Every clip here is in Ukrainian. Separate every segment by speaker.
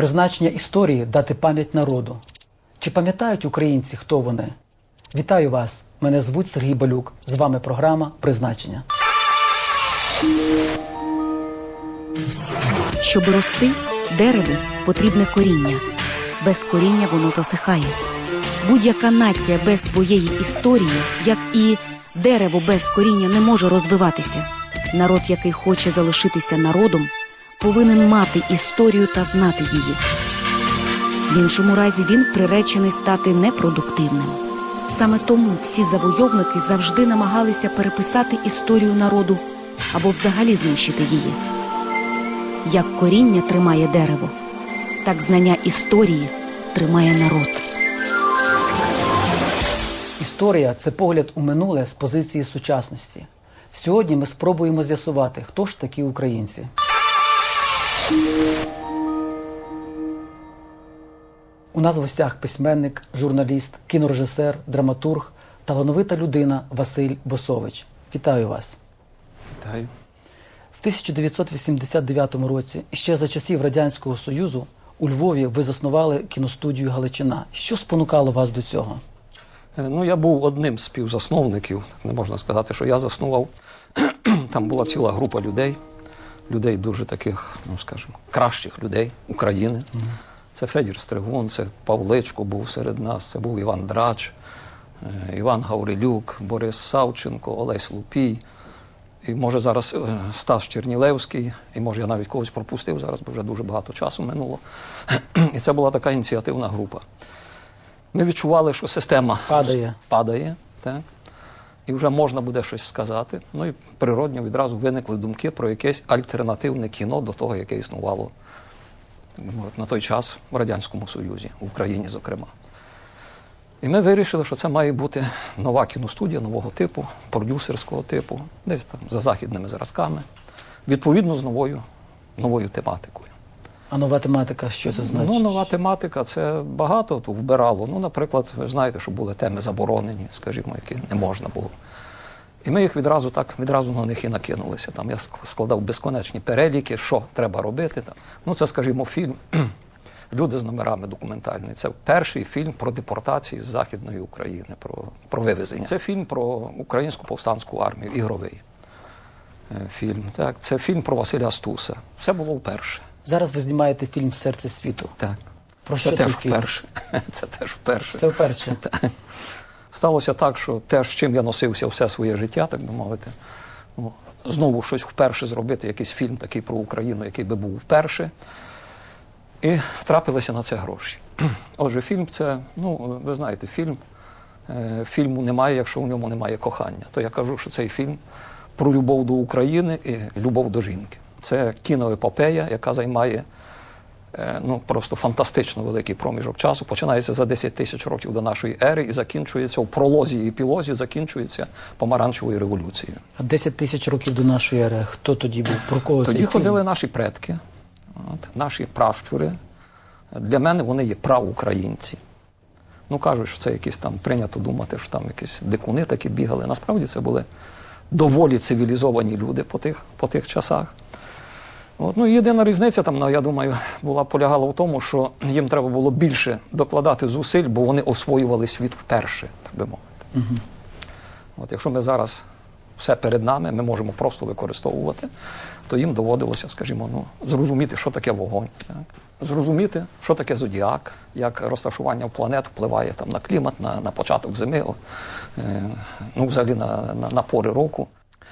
Speaker 1: Призначення історії дати пам'ять народу. Чи пам'ятають українці, хто вони? Вітаю вас! Мене звуть Сергій Балюк. З вами програма Призначення.
Speaker 2: Щоб рости, дереву потрібне коріння. Без коріння воно засихає. Будь-яка нація без своєї історії, як і дерево без коріння, не може розвиватися. Народ, який хоче залишитися народом, повинен мати історію та знати її. В іншому разі він приречений стати непродуктивним. Саме тому всі завойовники завжди намагалися переписати історію народу або взагалі знищити її. Як коріння тримає дерево, так знання історії тримає народ.
Speaker 1: Історія це погляд у минуле з позиції сучасності. Сьогодні ми спробуємо з'ясувати, хто ж такі українці. У нас в гостях письменник, журналіст, кінорежисер, драматург, талановита людина Василь Босович. Вітаю вас!
Speaker 3: Вітаю.
Speaker 1: В 1989 році, іще за часів Радянського Союзу, у Львові ви заснували кіностудію Галичина. Що спонукало вас до цього?
Speaker 3: Е, Ну, я був одним з співзасновників. Не можна сказати, що я заснував. Там була ціла група людей, людей дуже таких, ну скажімо, кращих людей України. Це Федір Стригун, це Павличко був серед нас, це був Іван Драч, е, Іван Гаврилюк, Борис Савченко, Олесь Лупій. І може зараз е, Стас Чернілевський, і може я навіть когось пропустив зараз, бо вже дуже багато часу минуло. І це була така ініціативна група. Ми відчували, що система
Speaker 1: Падає.
Speaker 3: падає так? І вже можна буде щось сказати. Ну і природньо відразу виникли думки про якесь альтернативне кіно до того, яке існувало на той час в Радянському Союзі, в Україні, зокрема. І ми вирішили, що це має бути нова кіностудія нового типу, продюсерського типу, десь там за західними зразками, відповідно з новою, новою тематикою.
Speaker 1: А нова тематика, що це значить?
Speaker 3: Ну, нова тематика це багато тут вбирало. Ну, наприклад, ви знаєте, що були теми заборонені, скажімо, які не можна було. І ми їх відразу так відразу на них і накинулися. Там я складав безконечні переліки, що треба робити. Там. Ну, це, скажімо, фільм Люди з номерами документальний. Це перший фільм про депортації з Західної України, про, про вивезення. Це фільм про українську повстанську армію, ігровий е, фільм. Так. Це фільм про Василя Стуса. Все було вперше.
Speaker 1: Зараз ви знімаєте фільм Серце світу.
Speaker 3: Так.
Speaker 1: Про
Speaker 3: Це
Speaker 1: що цей
Speaker 3: теж
Speaker 1: фільм?
Speaker 3: вперше. Це теж вперше.
Speaker 1: Це вперше.
Speaker 3: Сталося так, що те, з чим я носився все своє життя, так би мовити, ну, знову щось вперше зробити, якийсь фільм такий про Україну, який би був вперше. І втрапилися на це гроші. Отже, фільм це, ну, ви знаєте, фільм. е, Фільму немає, якщо в ньому немає кохання. То я кажу, що цей фільм про любов до України і любов до жінки. Це кіноепопея, яка займає е, ну, просто фантастично великий проміжок часу. Починається за 10 тисяч років до нашої ери і закінчується в пролозі і епілозі, закінчується помаранчевою революцією.
Speaker 1: А 10 тисяч років до нашої ери. Хто тоді був? Про кого
Speaker 3: Тоді ходили
Speaker 1: фільм?
Speaker 3: наші предки, от, наші пращури. Для мене вони є праукраїнці. Ну, кажуть, що це якісь там прийнято думати, що там якісь дикуни такі бігали. Насправді це були доволі цивілізовані люди по тих, по тих часах. От, ну, єдина різниця там, ну, я думаю, була полягала в тому, що їм треба було більше докладати зусиль, бо вони освоювали світ вперше, так би мовити. От, якщо ми зараз все перед нами, ми можемо просто використовувати, то їм доводилося, скажімо, ну, зрозуміти, що таке вогонь, так? зрозуміти, що таке зодіак, як розташування планет впливає там, на клімат, на, на початок зими, е, ну, взагалі на, на, на пори року.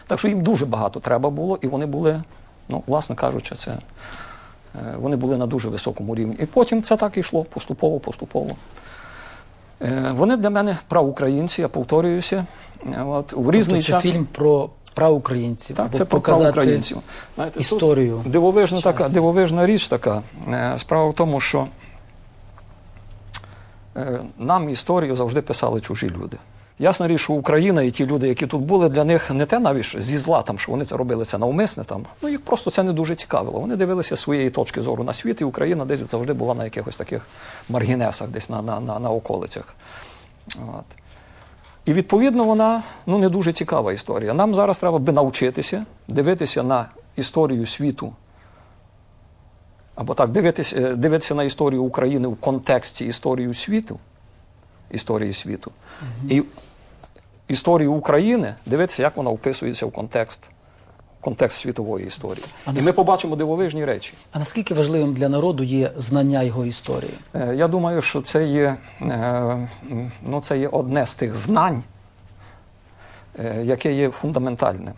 Speaker 3: Так що їм дуже багато треба було, і вони були, ну, власне кажучи, це, е, вони були на дуже високому рівні. І потім це так і йшло поступово, поступово. Е, Вони для мене правоукраїнці, я повторююся. Е, От, у різний
Speaker 1: Тобто це
Speaker 3: час.
Speaker 1: фільм про праукраїнців.
Speaker 3: Так, це про правоукраїнців. Знаєте,
Speaker 1: історію.
Speaker 3: Дивовижна така, дивовижна річ така. Справа в тому, що нам історію завжди писали чужі люди. Ясна річ, що Україна і ті люди, які тут були, для них не те навіть зі зла, там, що вони це робили це навмисне. Там. Ну, їх просто це не дуже цікавило. Вони дивилися своєї точки зору на світ, і Україна десь завжди була на якихось таких маргінесах, десь на, на, на, на околицях. От. І відповідно вона ну, не дуже цікава історія. Нам зараз треба би навчитися дивитися на історію світу або так, дивитися, е, дивитися на історію України в контексті історії світу, історії світу, і історію України дивитися, як вона вписується в контекст, в контекст світової історії.
Speaker 1: А
Speaker 3: І
Speaker 1: нас-
Speaker 3: ми побачимо дивовижні речі.
Speaker 1: А наскільки важливим для народу є знання його історії?
Speaker 3: Е, Я думаю, що це є, е, ну, це є одне з тих знань, е, яке є фундаментальним.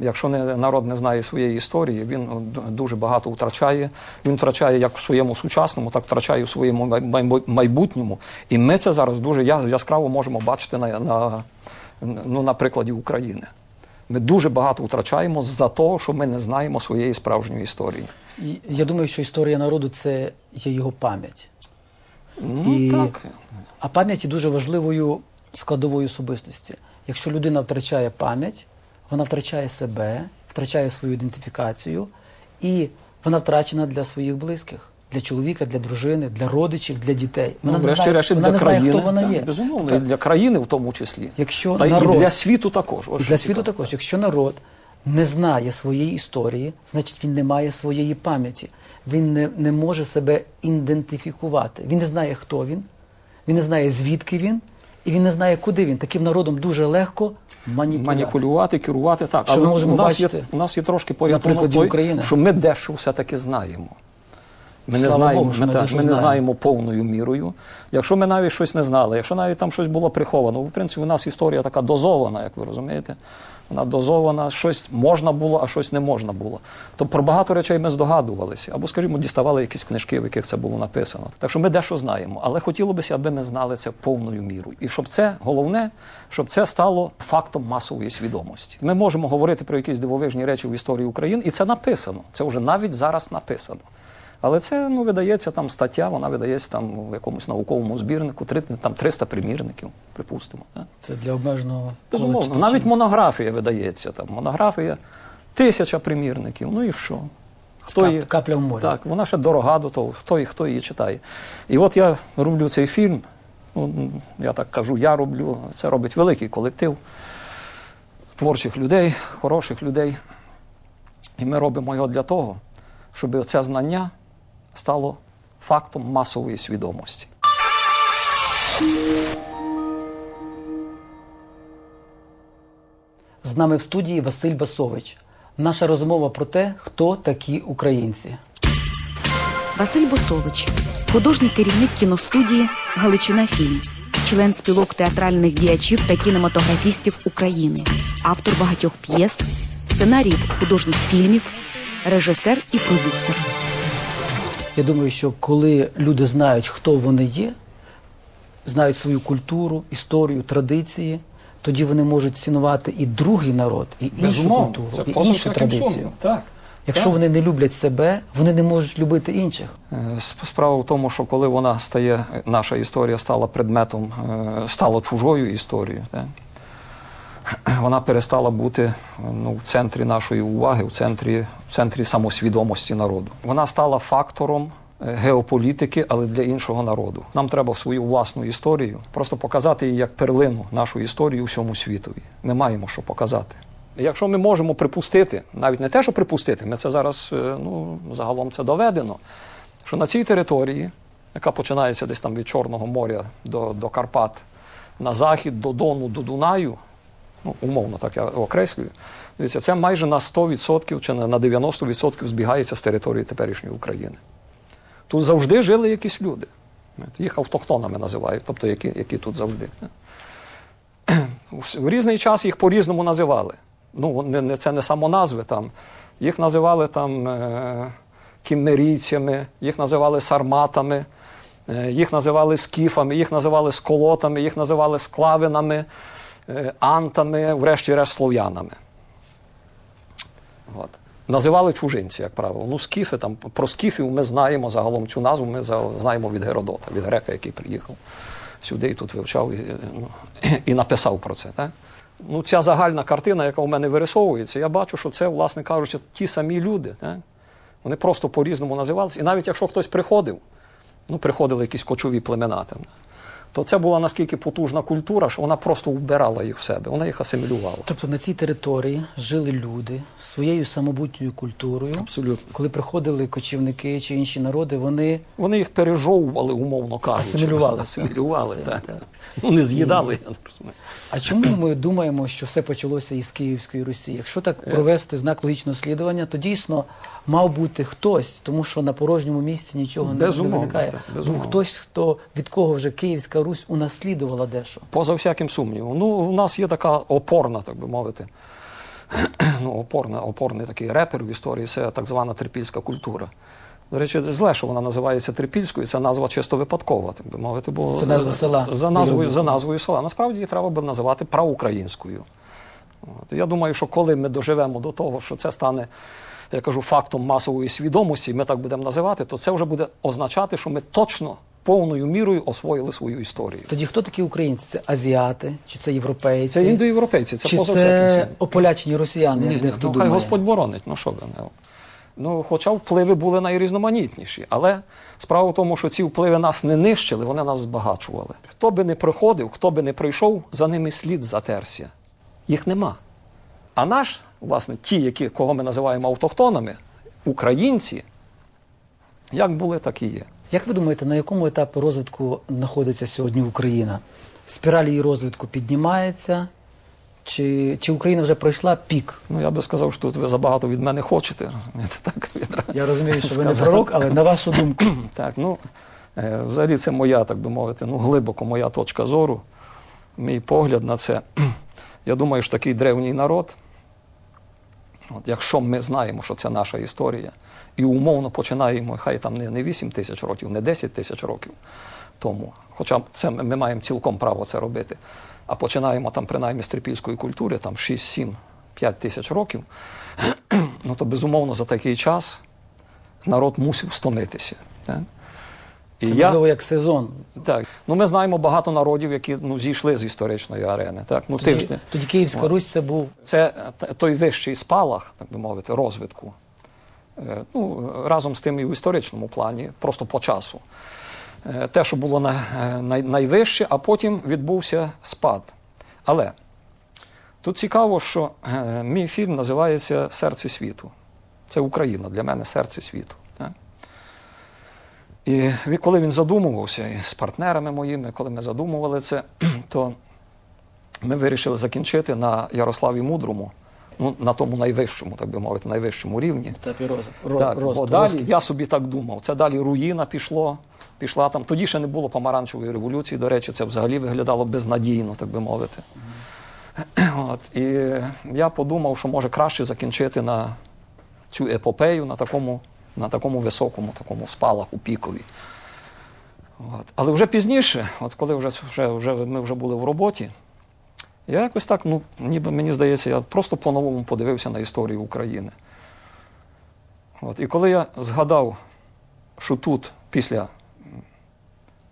Speaker 3: Якщо не, народ не знає своєї історії, він ну, дуже багато втрачає. Він втрачає як в своєму сучасному, так втрачає в своєму май- май- майбутньому. І ми це зараз дуже яскраво можемо бачити на, на, ну, на прикладі України. Ми дуже багато втрачаємо за того, що ми не знаємо своєї справжньої історії.
Speaker 1: Я думаю, що історія народу це є його пам'ять.
Speaker 3: Ну,
Speaker 1: І-
Speaker 3: так.
Speaker 1: А пам'ять є дуже важливою складовою особистості. Якщо людина втрачає пам'ять, вона втрачає себе, втрачає свою ідентифікацію, і вона втрачена для своїх близьких, для чоловіка, для дружини, для родичів, для дітей. Вона
Speaker 3: ну,
Speaker 1: не знає,
Speaker 3: врешті-решт,
Speaker 1: вона
Speaker 3: для
Speaker 1: не знає, хто вона
Speaker 3: так,
Speaker 1: є.
Speaker 3: Безумовно,
Speaker 1: Так.
Speaker 3: і для країни в тому числі.
Speaker 1: Якщо
Speaker 3: Та
Speaker 1: народ
Speaker 3: і для світу також. Ось
Speaker 1: для світу також, якщо народ не знає своєї історії, значить він не має своєї пам'яті. Він не, не може себе ідентифікувати. Він не знає, хто він, він не знає, звідки він, і він не знає, куди він. Таким народом дуже легко маніпулювати.
Speaker 3: Маніпулювати, керувати так.
Speaker 1: Що ми можемо
Speaker 3: у нас, є, у нас є трошки порятунок той,
Speaker 1: України.
Speaker 3: що ми дещо все-таки знаємо. Ми не знаємо,
Speaker 1: Богу,
Speaker 3: ми,
Speaker 1: ми дещо
Speaker 3: ми не
Speaker 1: знаємо
Speaker 3: повною мірою. Якщо ми навіть щось не знали, якщо навіть там щось було приховано, в принципі, у нас історія така дозована, як ви розумієте. Вона дозована, щось можна було, а щось не можна було. То про багато речей ми здогадувалися, або, скажімо, діставали якісь книжки, в яких це було написано. Так що ми дещо знаємо, але хотілося б, аби ми знали це повною мірою. І щоб це головне, щоб це стало фактом масової свідомості. Ми можемо говорити про якісь дивовижні речі в історії України, і це написано. Це вже навіть зараз написано. Але це ну, видається там стаття, вона видається там в якомусь науковому збірнику, три, там 300 примірників, припустимо. Так?
Speaker 1: Це для обмеженого
Speaker 3: Безумовно, навіть монографія видається. Там монографія тисяча примірників. Ну і що? Хто
Speaker 1: Кап-
Speaker 3: її-
Speaker 1: капля в морі.
Speaker 3: Так, вона ще дорога до того, хто, і- хто її читає. І от я роблю цей фільм. Ну, я так кажу, я роблю. Це робить великий колектив творчих людей, хороших людей. І ми робимо його для того, щоб це знання стало фактом масової свідомості.
Speaker 1: З нами в студії Василь Басович. Наша розмова про те, хто такі українці.
Speaker 2: Василь Босович, художній керівник кіностудії Галичина Фільм, член спілок театральних діячів та кінематографістів України, автор багатьох п'єс, сценаріїв художніх фільмів, режисер і продюсер.
Speaker 1: Я думаю, що коли люди знають, хто вони є, знають свою культуру, історію, традиції, тоді вони можуть цінувати і другий народ, і іншу культуру, і іншу традицію.
Speaker 3: Так.
Speaker 1: Якщо
Speaker 3: Так.
Speaker 1: вони не люблять себе, вони не можуть любити інших.
Speaker 3: Е, Справа в тому, що коли вона стає, наша історія стала предметом, е, стала чужою історією, так? Вона перестала бути ну, в центрі нашої уваги, в центрі, в центрі самосвідомості народу. Вона стала фактором е, геополітики, але для іншого народу. Нам треба свою власну історію просто показати її як перлину нашої історії всьому світові. Ми маємо що показати. Якщо ми можемо припустити, навіть не те, що припустити, ми це зараз е, ну, загалом це доведено, що на цій території, яка починається десь там від Чорного моря до, до Карпат, на захід, до Дону, до Дунаю, ну, умовно так я окреслюю, дивіться, це майже на 100% чи на на 90% збігається з території теперішньої України. Тут завжди жили якісь люди. Їх автохтонами називають, тобто які, які тут завжди. В різний час їх по-різному називали. Ну, це не самоназви там. Їх називали там е, кіммерійцями, їх називали сарматами, е, їх називали скіфами, їх називали сколотами, їх називали склавинами, антами, врешті-решт слов'янами. От. Називали чужинці, як правило. Ну, скіфи там про скіфів ми знаємо загалом цю назву. Ми знаємо від Геродота, від грека, який приїхав сюди і тут вивчав і, е, ну, і написав про це. Так? Ну, ця загальна картина, яка у мене вирисовується, я бачу, що це, власне кажучи, ті самі люди. Так? Вони просто по-різному називалися. І навіть якщо хтось приходив, ну, приходили якісь кочові племена там. То це була наскільки потужна культура, що вона просто вбирала їх в себе, вона їх асимілювала.
Speaker 1: Тобто на цій території жили люди своєю самобутньою культурою.
Speaker 3: Абсолютно.
Speaker 1: Коли приходили кочівники чи інші народи, вони
Speaker 3: Вони їх пережовували, умовно кажучи.
Speaker 1: Асимілювали.
Speaker 3: Асимілювали,
Speaker 1: Так,
Speaker 3: так. Ну, не з'їдали, розумію.
Speaker 1: А чому ми думаємо, що все почалося із Київської Русі? Якщо так провести знак логічного слідування, то дійсно мав бути хтось, тому що на порожньому місці нічого не- не виникає.
Speaker 3: так,
Speaker 1: Був хтось, хто від кого вже Київська Русь унаслідувала дещо.
Speaker 3: Поза всяким сумнівом. Ну, у нас є така опорна, так би мовити, ну, опорна, опорний такий репер в історії це так звана трипільська культура. До речі, зле, що вона називається трипільською, це назва чисто випадкова, так би мовити. Бо
Speaker 1: Це назва села.
Speaker 3: За назвою, за назвою села. Насправді її треба би називати праукраїнською. От. Я думаю, що коли ми доживемо до того, що це стане, я кажу, фактом масової свідомості, ми так будемо називати, то це вже буде означати, що ми точно повною мірою освоїли свою історію.
Speaker 1: Тоді хто такі українці? Це азіати, чи це європейці?
Speaker 3: Це індоєвропейці, це
Speaker 1: чи
Speaker 3: поза
Speaker 1: це ополячені росіяни,
Speaker 3: Ні, ні,
Speaker 1: дехто
Speaker 3: ну,
Speaker 1: думає?
Speaker 3: хай Господь боронить, ну що ви. не. Ну, хоча впливи були найрізноманітніші. Але справа в тому, що ці впливи нас не нищили, вони нас збагачували. Хто би не приходив, хто би не прийшов, за ними слід затерся. Їх нема. А наш, власне, ті, які, кого ми називаємо автохтонами, українці, як були, так і є.
Speaker 1: Як ви думаєте, на якому етапі розвитку знаходиться сьогодні Україна? Спіраль її розвитку піднімається? Чи, чи Україна вже пройшла пік?
Speaker 3: Ну, я би сказав, що ви забагато від мене хочете. Так, відразу.
Speaker 1: Я розумію, що ви не пророк, але на вашу думку.
Speaker 3: Так, ну е, взагалі це моя, так би мовити, ну глибоко моя точка зору, мій погляд на це. Я думаю, що такий древній народ, от якщо ми знаємо, що це наша історія, і умовно починаємо, хай там не, не 8 тисяч років, не 10 тисяч років тому, хоча це ми, маємо цілком право це робити, а починаємо там принаймні з трипільської культури, там 6, 7, 5 тисяч років, ну то безумовно за такий час народ мусив стомитися. Так? І
Speaker 1: Це
Speaker 3: я,
Speaker 1: можливо як сезон.
Speaker 3: так, ну ми знаємо багато народів, які ну, зійшли з історичної арени. Так? Ну,
Speaker 1: Тоді, тоді Київська Русь це був
Speaker 3: Це той вищий спалах, так би мовити, розвитку. Е, Ну, разом з тим і в історичному плані, просто по часу. Е, Те, що було е, най, найвище, а потім відбувся спад. Але тут цікаво, що мій фільм називається Серце світу. Це Україна для мене серце світу. І коли він задумувався і з партнерами моїми, коли ми задумували це, то ми вирішили закінчити на Ярославі Мудрому, ну, на тому найвищому, так би мовити, найвищому рівні.
Speaker 1: етапі роз,
Speaker 3: Так,
Speaker 1: росту.
Speaker 3: бо далі я собі так думав. Це далі руїна пішло, пішла там. Тоді ще не було помаранчевої революції. До речі, це взагалі виглядало безнадійно, так би мовити. От, і я подумав, що може краще закінчити на цю епопею на такому, на такому високому, такому спалаху пікові. От. Але вже пізніше, от коли вже, вже, вже ми вже були в роботі, я якось так, ну, ніби мені здається, я просто по-новому подивився на історію України. От. І коли я згадав, що тут, після,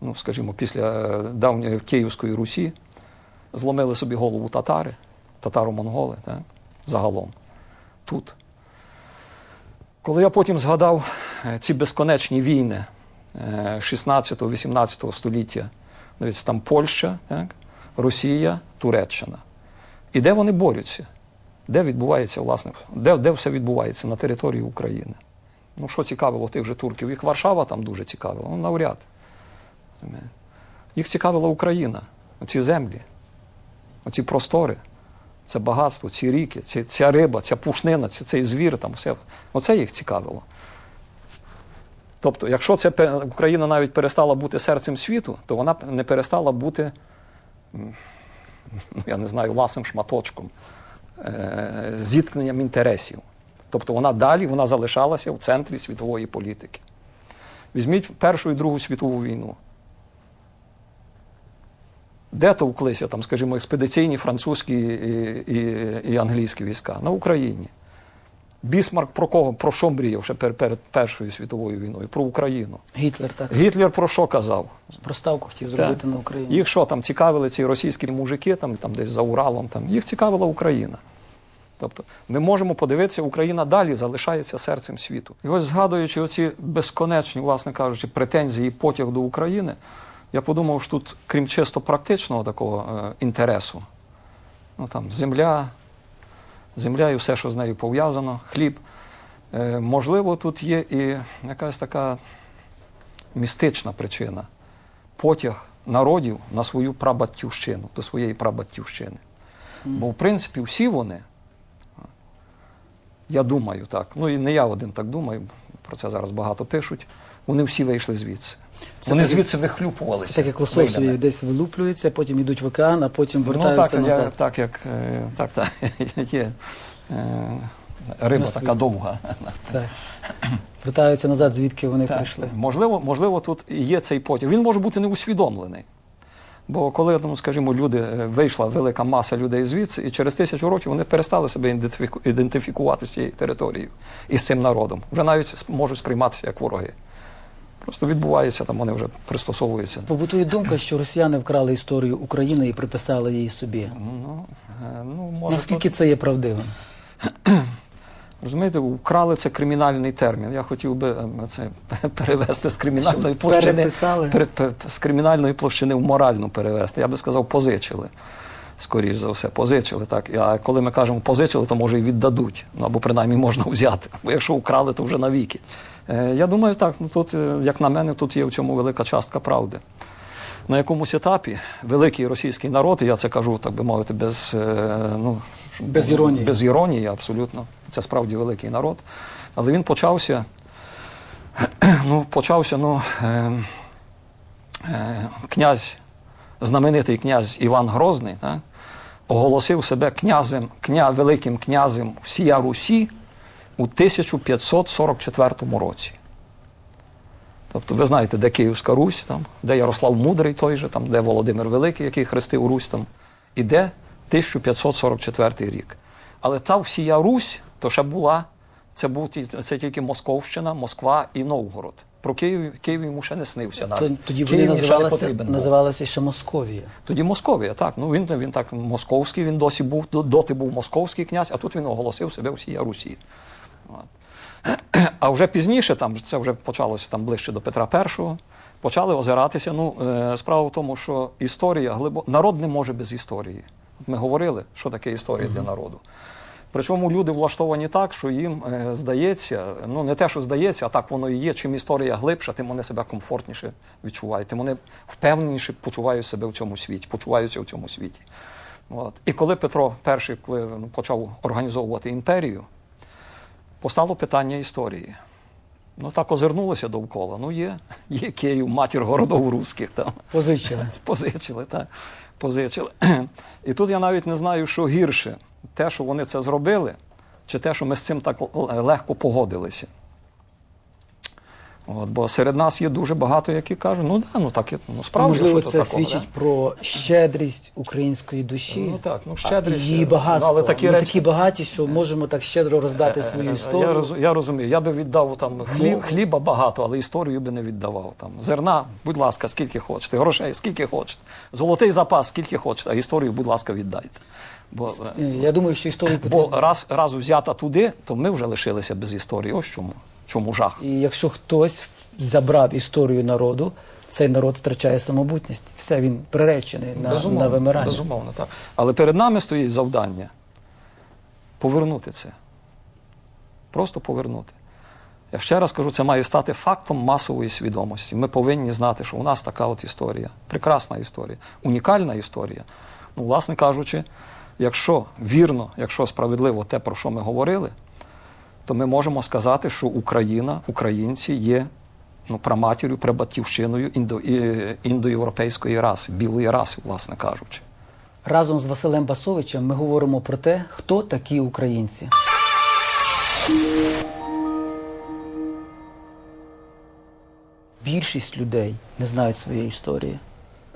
Speaker 3: ну, скажімо, після е, давньої Київської Русі, зломили собі голову татари, татаро-монголи, так, загалом, тут. Коли я потім згадав е, ці безконечні війни е, 16-18 століття, дивіться, там Польща, так, Росія, Туреччина. І де вони борються? Де відбувається, власне, де, де все відбувається на території України? Ну, що цікавило тих же турків? Їх Варшава там дуже цікавила, ну, навряд. Їх цікавила Україна, ці землі, оці простори, це багатство, ці ріки, ці, ця риба, ця пушнина, ці, цей звір, там все. Оце їх цікавило. Тобто, якщо це Україна навіть перестала бути серцем світу, то вона не перестала бути, я не знаю, ласим шматочком, е, зіткненням інтересів. Тобто вона далі вона залишалася в центрі світової політики. Візьміть Першу і Другу світову війну. Де товклися, там, скажімо, експедиційні французькі і, і, і англійські війська? На Україні. Бісмарк про кого? Про що мріяв ще пер- перед Першою світовою війною? Про Україну.
Speaker 1: Гітлер так
Speaker 3: Гітлер про що казав?
Speaker 1: проставку хотів зробити
Speaker 3: Так.
Speaker 1: на Україні.
Speaker 3: Їх що там цікавили ці російські мужики, там, там десь за Уралом, там, їх цікавила Україна. Тобто ми можемо подивитися, Україна далі залишається серцем світу. І ось згадуючи оці безконечні, власне кажучи, претензії і потяг до України, я подумав, що тут, крім чисто практичного такого е, інтересу, ну там земля, земля і все, що з нею пов'язано, хліб. Е, можливо, тут є і якась така містична причина потяг народів на свою прабатьківщину, до своєї прабатьківщини. Бо, в принципі, всі вони, я думаю так, ну і не я один так думаю, про це зараз багато пишуть, вони всі вийшли звідси.
Speaker 1: Це
Speaker 3: вони
Speaker 1: так,
Speaker 3: звідси вихлюпувалися.
Speaker 1: Це так, як лососові
Speaker 3: вийдемо.
Speaker 1: десь вилуплюються, потім йдуть в океан, а потім
Speaker 3: Ну,
Speaker 1: вертаються
Speaker 3: так, я, так, як е, так, так, є е, риба
Speaker 1: На
Speaker 3: така довга.
Speaker 1: Так. Вертаються назад, звідки вони
Speaker 3: Так,
Speaker 1: прийшли.
Speaker 3: Можливо, можливо, тут є цей потяг. Він може бути неусвідомлений. Бо коли, ну, скажімо, люди е, вийшла велика маса людей звідси, і через тисячу років вони перестали себе ідентифікувати з цією територією і з цим народом. Вже навіть можуть сприйматися як вороги. Просто відбувається, там вони вже пристосовуються.
Speaker 1: Побутує думка, що росіяни вкрали історію України і приписали її собі.
Speaker 3: Ну, е, ну, може,
Speaker 1: Наскільки це є правдивим?
Speaker 3: Розумієте, вкрали це кримінальний термін. Я хотів би е, це перевести з кримінальної площини
Speaker 1: переписали?
Speaker 3: з кримінальної площини в моральну перевести. Я би сказав, позичили. Скоріш за все, позичили. Так. А коли ми кажемо позичили, то може і віддадуть. Ну, або принаймні можна взяти. Бо якщо вкрали, то вже навіки. Е, я думаю, так, ну тут, е, як на мене, тут є в цьому велика частка правди. На якомусь етапі великий російський народ, і я це кажу, так би мовити, без, е, ну,
Speaker 1: Без іронії.
Speaker 3: без іронії, абсолютно. Це справді великий народ. Але він почався, ну, почався, ну, е, е, князь, знаменитий князь Іван Грозний, так, оголосив себе князем, кня, великим князем всія Русі у 1544 році. Тобто, ви знаєте, де Київська Русь, там, де Ярослав Мудрий той же, там, де Володимир Великий, який хрестив Русь, там, і де 1544 рік. Але та всія Русь, то ще була, це, був, це тільки Московщина, Москва і Новгород. Про Київ, Київ йому ще не снився. Навіть.
Speaker 1: Тоді
Speaker 3: Київ
Speaker 1: вони називалися, називалися ще Московія.
Speaker 3: Тоді Московія, так. Ну він, він так московський, він досі був, доти був московський князь, а тут він оголосив себе всія Русі. А вже пізніше, там це вже почалося там ближче до Петра І, почали озиратися. Ну, е, справа в тому, що історія глибо... народ не може без історії. Ми говорили, що таке історія для народу. Причому люди влаштовані так, що їм е, здається, ну не те, що здається, а так воно і є. Чим історія глибша, тим вони себе комфортніше відчувають, тим вони впевненіше почувають себе в цьому світі, почуваються в цьому світі. От. І коли Петро І коли, ну, почав організовувати імперію, постало питання історії. Ну так озирнулося довкола. Ну є, є Київ, матір городов руських там.
Speaker 1: Позичили.
Speaker 3: Позичили, так. Позичили. І тут я навіть не знаю, що гірше: те, що вони це зробили, чи те, що ми з цим так легко погодилися. От, бо серед нас є дуже багато, які кажуть, ну да, ну так, ну справді.
Speaker 1: Можливо,
Speaker 3: що
Speaker 1: це
Speaker 3: такого,
Speaker 1: свідчить
Speaker 3: да?
Speaker 1: про щедрість української душі.
Speaker 3: Ну так, ну щедрість.
Speaker 1: її
Speaker 3: ну, але такі
Speaker 1: Ми
Speaker 3: речі-
Speaker 1: такі багаті, що можемо так щедро роздати свою
Speaker 3: Е,
Speaker 1: історію.
Speaker 3: Я, роз, я розумію, я би віддав там хліб,
Speaker 1: Ну.
Speaker 3: хліба багато, але історію би не віддавав. Там зерна, будь ласка, скільки хочете, грошей, скільки хочете, золотий запас, скільки хочете, а історію, будь ласка, віддайте. Бо, е,
Speaker 1: Е, Я думаю, що історію
Speaker 3: бо раз, раз взята туди, то ми вже лишилися без історії. Ось чому, чому жах.
Speaker 1: І якщо хтось забрав історію народу, цей народ втрачає самобутність. Все, він приречений на, на вимирання.
Speaker 3: безумовно, так. Але перед нами стоїть завдання повернути це. Просто повернути. Я ще раз кажу, це має стати фактом масової свідомості. Ми повинні знати, що у нас така от історія, прекрасна історія, унікальна історія. Ну, власне кажучи, якщо вірно, якщо справедливо те, про що ми говорили, то ми можемо сказати, що Україна, українці є ну, праматір'ю, прабатівщиною індо, індоєвропейської раси, білої раси, власне кажучи.
Speaker 1: Разом з Василем Басовичем ми говоримо про те, хто такі українці. Більшість людей не знають своєї історії.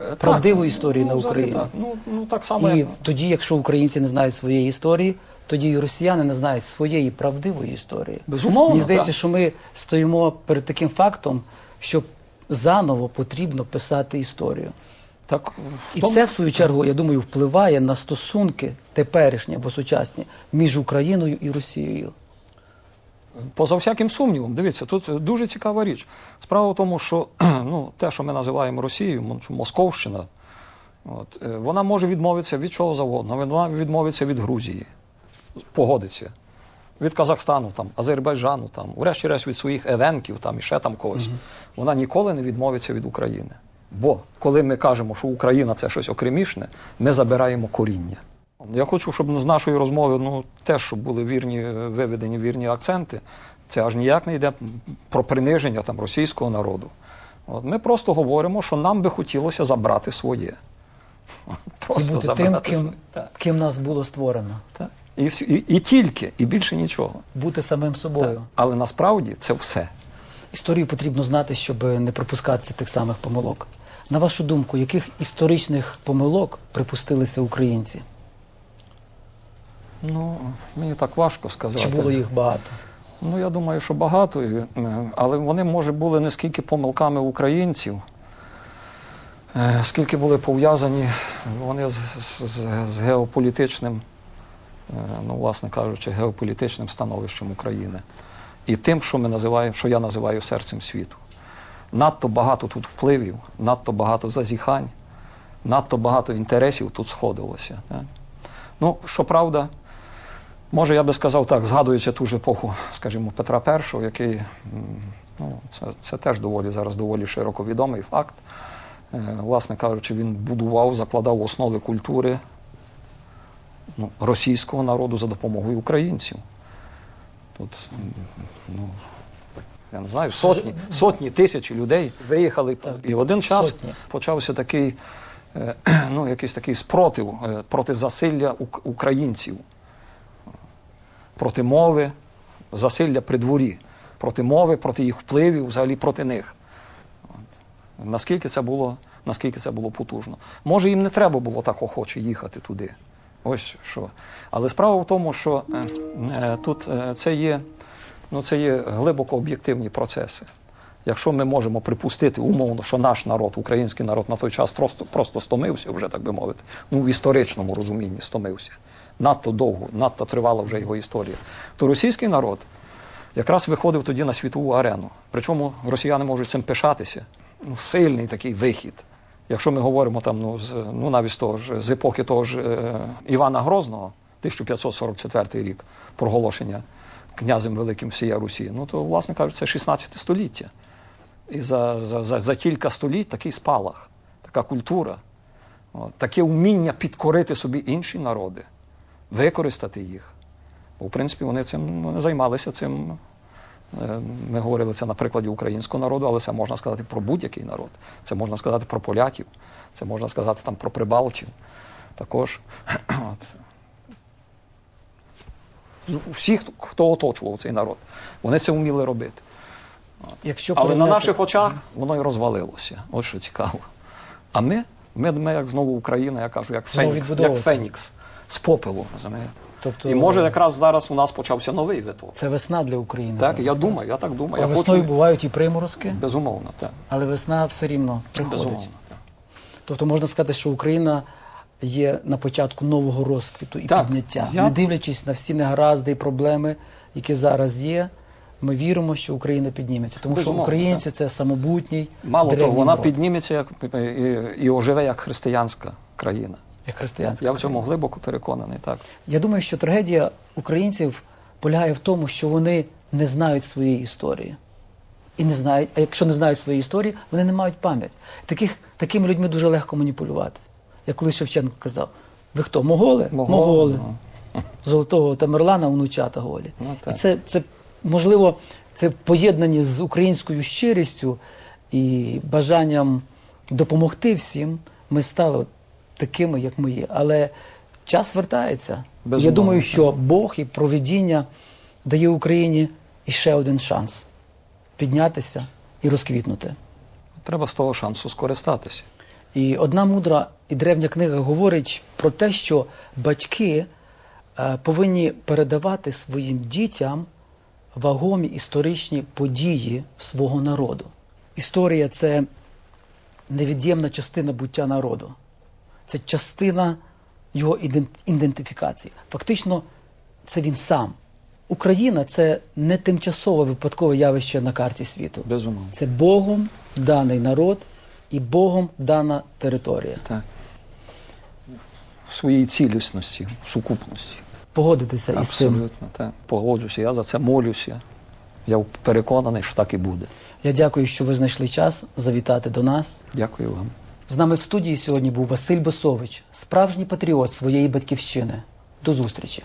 Speaker 3: Е,
Speaker 1: Правдивої історії на
Speaker 3: взагалі
Speaker 1: Україні.
Speaker 3: Так. Ну, ну, так само,
Speaker 1: І
Speaker 3: як-
Speaker 1: тоді, якщо українці не знають своєї історії, тоді і росіяни не знають своєї правдивої історії.
Speaker 3: Безумовно,
Speaker 1: Мені здається,
Speaker 3: так.
Speaker 1: що ми стоїмо перед таким фактом, що заново потрібно писати історію.
Speaker 3: так,
Speaker 1: І
Speaker 3: тому-
Speaker 1: це, в свою чергу, я думаю, впливає на стосунки теперішні або сучасні між Україною і Росією.
Speaker 3: Поза всяким сумнівом, дивіться, тут дуже цікава річ. Справа в тому, що ну, те, що ми називаємо Росією, Московщина, от, е, вона може відмовитися від чого завгодно. Вона відмовиться від Грузії, погодиться. Від Казахстану, там, Азербайджану, там, врешті-решт від своїх евенків там, і ще там когось. Вона ніколи не відмовиться від України. Бо коли ми кажемо, що Україна це щось окремішне, ми забираємо коріння. Я хочу, щоб з нашої розмови ну, теж щоб були вірні, е, виведені вірні акценти. Це аж ніяк не йде про приниження там, російського народу. От, ми просто говоримо, що нам би хотілося забрати своє. Просто
Speaker 1: і бути тим,
Speaker 3: забрати
Speaker 1: ким,
Speaker 3: своє.
Speaker 1: Ким нас було створено.
Speaker 3: так. І, і, і тільки, і більше нічого.
Speaker 1: Бути самим собою.
Speaker 3: Так. Але насправді це все.
Speaker 1: Історію потрібно знати, щоб не пропускатися тих самих помилок. На вашу думку, яких історичних помилок припустилися українці?
Speaker 3: Ну, мені так важко сказати.
Speaker 1: Чи було їх багато?
Speaker 3: Ну, я думаю, що багато, е, але вони, може, були не скільки помилками українців, е, скільки були пов'язані вони з, з, з- з геополітичним, ну, власне кажучи, геополітичним становищем України. І тим, що ми називаємо, що я називаю серцем світу. Надто багато тут впливів, надто багато зазіхань, надто багато інтересів тут сходилося. Так? Ну, щоправда, Може, я би сказав так, згадуючи ту ж епоху, скажімо, Петра І, який, ну, це, це теж доволі зараз доволі широко відомий факт. Е, Власне кажучи, він будував, закладав основи культури ну, російського народу за допомогою українців. Тут, ну, я не знаю, сотні, сотні тисячі людей виїхали.
Speaker 1: Так,
Speaker 3: і в один час
Speaker 1: сотні.
Speaker 3: почався такий, е, ну, якийсь такий спротив е, проти засилля українців проти мови, засилля при дворі, проти мови, проти їх впливів, взагалі проти них. От. Наскільки це було, наскільки це було потужно. Може, їм не треба було так охоче їхати туди. Ось що. Але справа в тому, що е, е, тут е, це є, ну, це є глибоко об'єктивні процеси. Якщо ми можемо припустити умовно, що наш народ, український народ на той час просто, просто стомився, вже так би мовити, ну в історичному розумінні стомився. Надто довго, надто тривала вже його історія. То російський народ якраз виходив тоді на світову арену. Причому росіяни можуть цим пишатися. Ну, сильний такий вихід. Якщо ми говоримо там, ну, з, ну навіть того ж, з епохи того ж е, Івана Грозного, 1544 рік, проголошення князем Великим всієї Русі, ну то, власне кажучи, це 16 століття. І за, за, за, за кілька століть такий спалах, така культура, от, таке вміння підкорити собі інші народи, використати їх. Бо, в принципі, вони цим вони займалися цим. Е, Ми говорили це на прикладі українського народу, але це можна сказати про будь-який народ. Це можна сказати про поляків, це можна сказати там про прибалтів. Також. От. З- Всі, хто- оточував цей народ, вони це вміли робити.
Speaker 1: Якщо
Speaker 3: Але на наших очах воно і розвалилося. Ось що цікаво. А ми, ми, ми як знову Україна, я кажу, як Фенікс, як. Фенікс з попелу, розумієте?
Speaker 1: Тобто,
Speaker 3: І може якраз зараз у нас почався новий виток.
Speaker 1: це весна для України.
Speaker 3: Так,
Speaker 1: зараз,
Speaker 3: я думаю, я так думаю.
Speaker 1: А
Speaker 3: Я
Speaker 1: весною
Speaker 3: хочу...
Speaker 1: бувають і приморозки,
Speaker 3: Безумовно, так.
Speaker 1: але весна все рівно приходить.
Speaker 3: Безумовно. Так.
Speaker 1: Тобто можна сказати, що Україна є на початку нового розквіту і
Speaker 3: Так,
Speaker 1: підняття.
Speaker 3: я-
Speaker 1: Не дивлячись на всі негаразди і проблеми, які зараз є, ми віримо, що Україна підніметься. Тому
Speaker 3: Безумовно,
Speaker 1: що українці це самобутній
Speaker 3: Мало того, вона
Speaker 1: народ,
Speaker 3: підніметься як, і, і оживе як християнська країна.
Speaker 1: Як християнська.
Speaker 3: Я в цьому глибоко переконаний. Так.
Speaker 1: Я думаю, що трагедія українців полягає в тому, що вони не знають своєї історії. І не знають, а якщо не знають своєї історії, вони не мають пам'ять. Таких, такими людьми дуже легко маніпулювати. Як колись Шевченко казав: ви хто? Моголи?
Speaker 3: Моголи, ну.
Speaker 1: Золотого Тамерлана внучата голі.
Speaker 3: Ну,
Speaker 1: і це, це можливо, це в поєднанні з українською щирістю і бажанням допомогти всім, ми стали от такими, як ми є. Але час вертається. Я думаю, що Бог і провидіння дає Україні іще один шанс піднятися і розквітнути.
Speaker 3: Треба з того шансу скористатися.
Speaker 1: І одна мудра і древня книга говорить про те, що батьки е, повинні передавати своїм дітям вагомі історичні події свого народу. Історія це невід'ємна частина буття народу, це частина його ідентифікації. Фактично, це він сам. Україна це не тимчасове випадкове явище на карті світу.
Speaker 3: Безумовно.
Speaker 1: Це Богом даний народ і Богом дана територія.
Speaker 3: Так. В своїй цілісності, в сукупності.
Speaker 1: Погодитися із цим.
Speaker 3: Абсолютно, так. Погоджуся. Я за це молюся. Я переконаний, що так і буде.
Speaker 1: Я дякую, що ви знайшли час завітати до нас.
Speaker 3: Дякую вам.
Speaker 1: З нами в студії сьогодні був Василь Босович, справжній патріот своєї батьківщини. До зустрічі.